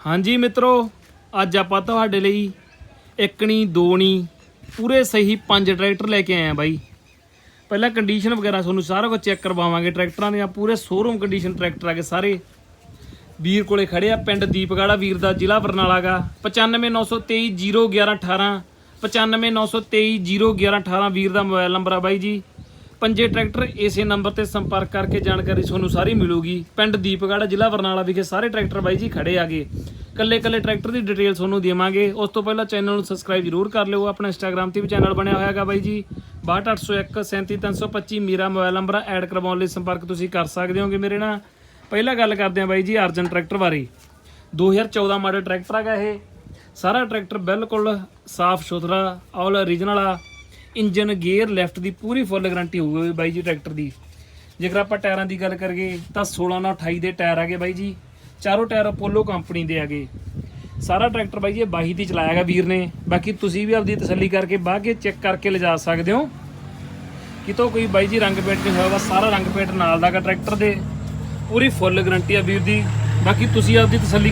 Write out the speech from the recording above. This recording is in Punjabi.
ਹਾਂਜੀ ਮਿੱਤਰੋ, ਅੱਜ ਆਪਾਂ ਤੁਹਾਡੇ ਲਈ ਇੱਕਣੀ, ਦੋਣੀ ਪੂਰੇ ਸਹੀ ਪੰਜ ਟਰੈਕਟਰ ਲੈ ਕੇ ਆਏ ਆ ਬਾਈ। ਪਹਿਲਾਂ ਕੰਡੀਸ਼ਨ ਵਗੈਰਾ ਤੁਹਾਨੂੰ ਸਾਰਾ ਕੁਝ ਚੈੱਕ ਕਰਵਾਵਾਂਗੇ। ਟਰੈਕਟਰਾਂ ਦੀਆਂ ਪੂਰੇ ਸ਼ੋਰੂਮ ਕੰਡੀਸ਼ਨ ਟਰੈਕਟਰ ਆ ਕੇ ਸਾਰੇ। ਵੀਰ ਕੋਲੇ ਖੜੇ ਆ, ਪਿੰਡ ਦੀਪਗੜਾ, ਵੀਰ ਦਾ ਜ਼ਿਲ੍ਹਾ ਬਰਨਾਲਾ ਗਾ। 9593201118 9593201118 ਵੀਰ ਦਾ ਮੋਬਾਈਲ ਨੰਬਰ ਆ ਬਾਈ ਜੀ। ਪੰਜੇ ਟਰੈਕਟਰ ਇਸੇ ਨੰਬਰ ਤੇ ਸੰਪਰਕ ਕਰਕੇ ਜਾਣਕਾਰੀ ਤੁਹਾਨੂੰ ਸਾਰੀ ਮਿਲੂਗੀ। ਪਿੰਡ ਦੀਪਗੜ੍ਹ ਜ਼ਿਲ੍ਹਾ ਬਰਨਾਲਾ ਵਿਖੇ ਸਾਰੇ ਟਰੈਕਟਰ ਬਾਈ ਜੀ ਖੜੇ ਆਗੇ ਕੱਲੇ ਕੱਲੇ ਟਰੈਕਟਰ ਦੀ ਡਿਟੇਲ ਤੁਹਾਨੂੰ ਦੇਵਾਂਗੇ। ਉਸ ਤੋਂ ਪਹਿਲਾਂ ਚੈਨਲ ਨੂੰ ਸਬਸਕ੍ਰਾਈਬ ਜ਼ਰੂਰ ਕਰ ਲਿਓ। ਆਪਣਾ ਇੰਸਟਾਗ੍ਰam ਤੇ ਵੀ ਚੈਨਲ ਬਣਿਆ ਹੋਇਆ ਹੈਗਾ ਬਾਈ ਜੀ। 62801 37325 ਮੇਰਾ ਮੋਬਾਈਲ ਨੰਬਰ ਐਡ ਕਰਵਾਉਣ ਲਈ ਸੰਪਰਕ ਤੁਸੀਂ ਕਰ ਸਕਦੇ ਹੋਗੇ ਮੇਰੇ ਨਾਲ। ਪਹਿਲਾਂ ਗੱਲ ਕਰਦੇ ਹਾਂ ਬਾਈ ਜੀ ਅਰਜਨ ਟਰੈਕਟਰ ਬਾਰੇ। 2014 ਮਾਡਲ ਟਰੈਕਟਰ ਹੈਗਾ ਇਹ। ਸਾਰਾ ਟਰੈਕਟਰ ਬਿਲਕੁਲ ਸਾਫ਼ ਸੁਥਰਾ ਆਲ ਓਰੀਜਨਲ ਆ। ਇੰਜਨ ਗੇਅਰ ਲੈਫਟ ਦੀ ਪੂਰੀ ਫੁੱਲ ਗਾਰੰਟੀ ਹੋਊਗੀ ਬਾਈ ਜੀ ਟਰੈਕਟਰ ਦੀ। ਜੇਕਰ ਆਪਾਂ ਟਾਇਰਾਂ ਦੀ ਗੱਲ ਕਰੀਏ ਤਾਂ 16 ਨਾਲ 28 ਦੇ ਟਾਇਰ ਆਗੇ ਬਾਈ ਜੀ। ਚਾਰੋਂ ਟਾਇਰ ਅਪੋਲੋ ਕੰਪਨੀ ਦੇ ਹੈਗੇ। ਸਾਰਾ ਟਰੈਕਟਰ ਬਾਈ ਜੀ ਇਹ 22 ਦੀ ਚਲਾਇਆਗਾ ਵੀਰ ਨੇ। ਬਾਕੀ ਤੁਸੀਂ ਵੀ ਆਪਦੀ ਤਸੱਲੀ ਕਰਕੇ ਬਾਹ ਕੇ ਚੈੱਕ ਕਰਕੇ ਲਿਜਾ ਸਕਦੇ ਹੋ। ਕਿਤੋਂ ਕੋਈ ਬਾਈ ਜੀ ਰੰਗ ਪੇਂਟ ਨਹੀਂ ਹੋਇਆ ਵਾ, ਸਾਰਾ ਰੰਗ ਪੇਂਟ ਨਾਲ ਦਾਗਾ ਟਰੈਕਟਰ ਦੇ। ਪੂਰੀ ਫੁੱਲ ਗਰੰਟੀ ਆ ਵੀਰ ਦੀ। ਬਾਕੀ ਤੁਸੀਂ ਆਪਦੀ ਤਸੱਲੀ